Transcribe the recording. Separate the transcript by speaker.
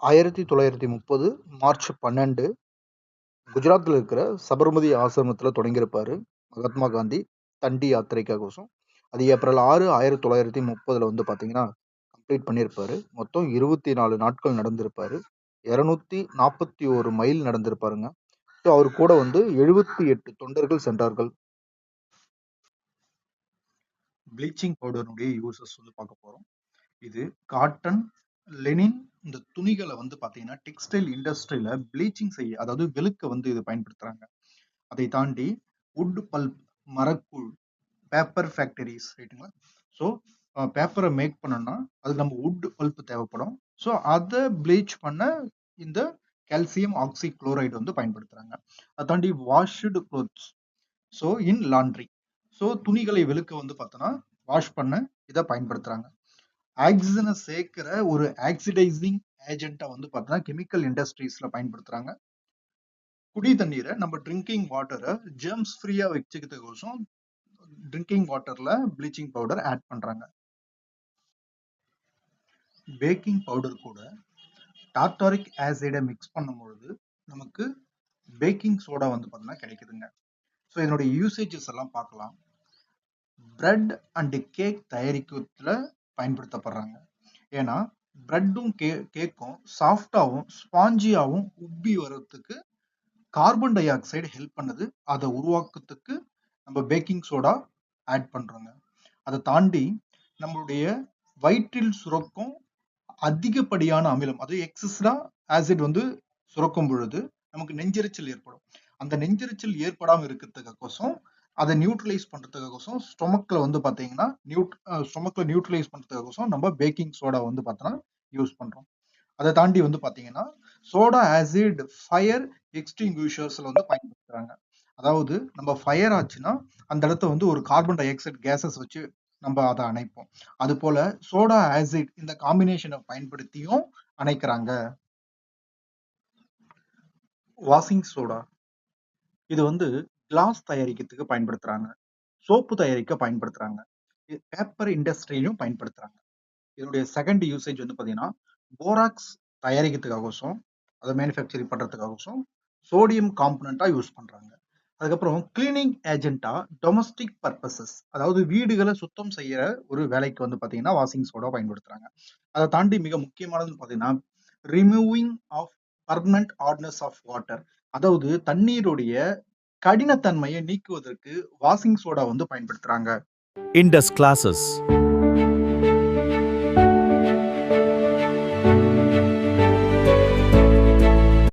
Speaker 1: ஆயிரத்தி தொள்ளாயிரத்தி முப்பது மார்ச் பன்னெண்டு குஜராத்தில் இருக்கிற சபர்மதி ஆசிரமத்தில் தொடங்கியிருப்பாரு மகாத்மா காந்தி தண்டி யாத்திரைக்காகோசம் அது ஏப்ரல் ஆறு ஆயிரத்தி தொள்ளாயிரத்தி முப்பதில் வந்து பார்த்தீங்கன்னா கம்ப்ளீட் பண்ணியிருப்பாரு. மொத்தம் இருபத்தி நாலு நாட்கள் நடந்திருப்பாரு. இரநூத்தி நாற்பத்தி ஒரு மைல் நடந்திருப்பாருங்க. ஸோ அவர் கூட வந்து எழுபத்தி எட்டு தொண்டர்கள் சென்றார்கள். ப்ளீச்சிங் பவுடருடைய யூசஸ் வந்து பார்க்க போகிறோம் இது காட்டன் லெனின் இந்த துணிகளை வந்து பார்த்தீங்கன்னா டெக்ஸ்டைல் இண்டஸ்ட்ரியில ப்ளீச்சிங் செய்ய அதாவது வெளுக்க வந்து இது பயன்படுத்துறாங்க. அதை தாண்டி உட் பல்ப் மரக்கூழ் பேப்பர் ஃபேக்டரிஸ் ரைட்டுங்களா? ஸோ பேப்பரை மேக் பண்ணோம்னா அதுக்கு நம்ம உட் பல்ப் தேவைப்படும். ஸோ அதை ப்ளீச் பண்ண இந்த கால்சியம் ஆக்சி குளோரைடு வந்து பயன்படுத்துறாங்க. அதை தாண்டி washed clothes so in laundry so துணிகளை வெளுக்க வந்து பார்த்தோன்னா வாஷ் பண்ண இதை பயன்படுத்துறாங்க. ஆக்சிஜனை சேர்க்கிற ஒரு ஆக்சிடைசிங் ஏஜென்ட்டை வந்து பார்த்தோன்னா கெமிக்கல் இண்டஸ்ட்ரீஸில் பயன்படுத்துகிறாங்க குடி தண்ணீரை நம்ம ட்ரிங்கிங் வாட்டரை ஜெர்ம்ஸ் ஃப்ரீயாக வச்சுக்கிறதுக்கோசம் ட்ரிங்கிங் வாட்டரில் ப்ளீச்சிங் பவுடர் ஆட் பண்ணுறாங்க பேக்கிங் பவுடர் கூட டார்டாரிக் ஆசிடை மிக்ஸ் பண்ணும் பொழுது நமக்கு பேக்கிங் சோடா வந்து பார்த்தீங்கன்னா கிடைக்குதுங்க. ஸோ இதனுடைய யூசேஜஸ் எல்லாம் பார்க்கலாம். பிரெட் அண்ட் கேக் தயாரிக்கிறதுல பயன்படுத்தப்படுறாங்க. ஏன்னா பிரெட்டும் கே கேக்கும் சாஃப்டாகவும் ஸ்பாஞ்சியாகவும் உப்பி வர்றதுக்கு கார்பன் டை ஆக்சைடு ஹெல்ப் பண்ணுது. அதை உருவாக்குறதுக்கு நம்ம பேக்கிங் சோடா ஆட் பண்றோங்க. அதை தாண்டி நம்மளுடைய வயிற்றில் சுரக்கும் அதிகப்படியான அமிலம் அது எக்ஸஸ்டா ஆசிட் வந்து சுரக்கும் பொழுது நமக்கு நெஞ்செரிச்சல் ஏற்படும். அந்த நெஞ்செரிச்சல் ஏற்படாமல் இருக்கிறதுக்கோசம் அதை நியூட்ரலைஸ் பண்ணுறதுக்கோசம் ஸ்டொமக்கில் வந்து பார்த்தீங்கன்னா நியூட் ஸ்டொமக்கில் நியூட்ரலைஸ் பண்ணுறதுக்கோசம் நம்ம பேக்கிங் சோடா வந்து பார்த்தோன்னா யூஸ் பண்ணுறோம் அதை தாண்டி வந்து பார்த்தீங்கன்னா சோடா ஆசிட் ஃபயர் எக்ஸ்டிங்யூஷர்ஸில் வந்து பயன்படுத்துகிறாங்க அதாவது நம்ம ஃபயர் ஆச்சுன்னா அந்த இடத்த வந்து ஒரு கார்பன் டை ஆக்சைடு கேஸஸ் வச்சு நம்ம அதை அணைப்போம். அது போல சோடா ஆசிட் இந்த காம்பினேஷனை பயன்படுத்தியும் அணைக்கிறாங்க. வாஷிங் சோடா இது வந்து கிளாஸ் தயாரிக்கிறதுக்கு பயன்படுத்துறாங்க. சோப்பு தயாரிக்க பயன்படுத்துறாங்க. பேப்பர் இண்டஸ்ட்ரியிலும் பயன்படுத்துறாங்க. இதனுடைய செகண்ட் யூசேஜ் வந்து பார்த்தீங்கன்னா போராக்ஸ் தயாரிக்கிறதுக்காகவும் அதை மேனுஃபேக்சரிங் பண்ணுறதுக்காகவும் சோடியம் காம்பனண்ட்டாக யூஸ் பண்ணுறாங்க அதுக்கப்புறம் கிளீனிங் ஏஜென்ட்டா டொமஸ்டிக் பர்பசஸ் அதாவது வீடுகளை சுத்தம் செய்யற ஒரு வேலைக்கு வந்து பார்த்தீங்கன்னா வாஷிங் சோடா பயன்படுத்துறாங்க. அதை தாண்டி மிக முக்கியமானதுன்னு பார்த்தீங்கன்னா removing of permanent hardness of water அதாவது தண்ணீருடைய கடினத்தன்மையை நீக்குவதற்கு வாஷிங் சோடா வந்து பயன்படுத்துறாங்க.
Speaker 2: Indies classes